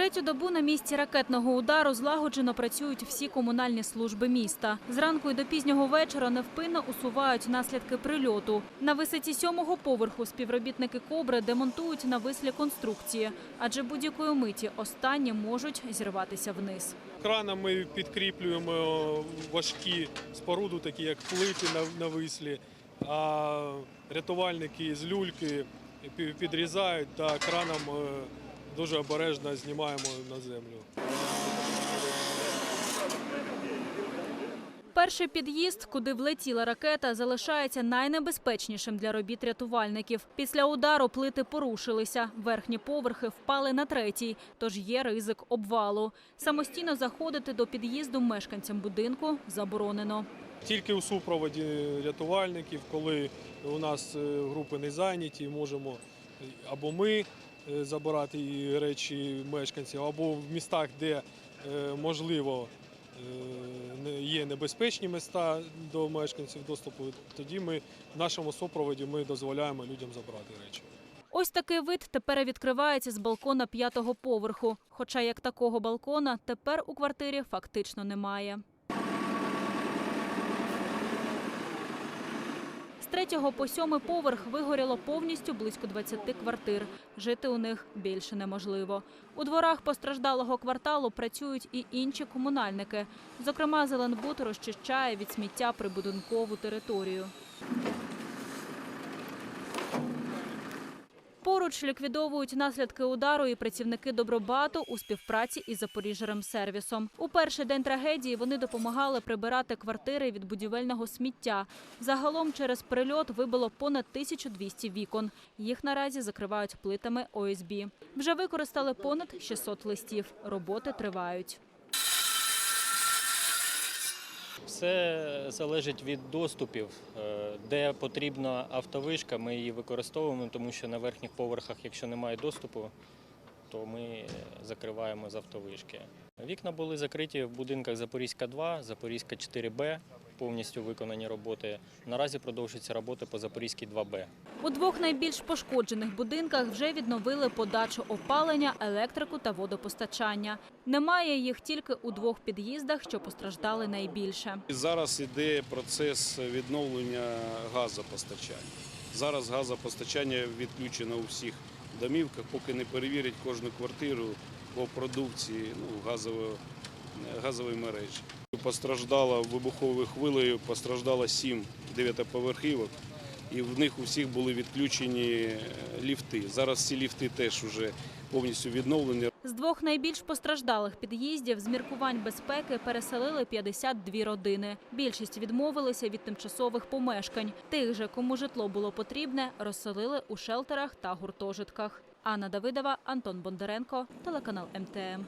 Третю добу на місці ракетного удару злагоджено працюють всі комунальні служби міста. Зранку і до пізнього вечора невпинно усувають наслідки прильоту. На висоті сьомого поверху співробітники кобри демонтують навислі конструкції, адже будь-якої миті останні можуть зірватися вниз. Краном ми підкріплюємо важкі споруду, такі як плити на, на а рятувальники з люльки підрізають та краном е, дуже обережно знімаємо на землю. Перший під'їзд, куди влетіла ракета, залишається найнебезпечнішим для робіт рятувальників. Після удару плити порушилися. Верхні поверхи впали на третій, тож є ризик обвалу. Самостійно заходити до під'їзду мешканцям будинку заборонено. Тільки у супроводі рятувальників, коли у нас е, групи не зайняті, можемо або ми е, забирати речі мешканців, або в містах, де е, можливо е, є небезпечні міста до мешканців доступу, тоді ми в нашому супроводі ми дозволяємо людям забрати речі. Ось такий вид тепер відкривається з балкона п'ятого поверху. Хоча як такого балкона тепер у квартирі фактично немає. Третього по сьомий поверх вигоріло повністю близько 20 квартир. Жити у них більше неможливо. У дворах постраждалого кварталу працюють і інші комунальники. Зокрема, Зеленбуд розчищає від сміття прибудинкову територію. Поруч ліквідовують наслідки удару і працівники Добробату у співпраці із Запоріжжям-сервісом. У перший день трагедії вони допомагали прибирати квартири від будівельного сміття. Загалом через прильот вибило понад 1200 вікон. Їх наразі закривають плитами ОСБ. Вже використали понад 600 листів. Роботи тривають. Все залежить від доступів. Е, Де потрібна автовишка, ми її використовуємо, тому що на верхніх поверхах, якщо немає доступу, то ми закриваємо з автовишки. Вікна були закриті в будинках Запорізька 2, Запорізька 4Б, повністю виконані роботи. Наразі продовжуються роботи по Запорізькій 2Б. У двох найбільш пошкоджених будинках вже відновили подачу опалення, електрику та водопостачання. Немає їх тільки у двох під'їздах, що постраждали найбільше. Зараз іде процес відновлення газопостачання. Зараз газопостачання відключено у всіх домівках, поки не перевірять кожну квартиру по продукції ну, газової, газової мережі. Постраждало вибуховою хвилею, постраждало сім дев'ятиповерхівок, і в них у всіх були відключені е, ліфти. Зараз ці ліфти теж вже повністю відновлені. З двох найбільш постраждалих під'їздів з міркувань безпеки переселили 52 родини. Більшість відмовилися від тимчасових помешкань. Тих же, кому житло було потрібне, розселили у шелтерах та гуртожитках. Анна Давидова, Антон Бондаренко, телеканал МТМ.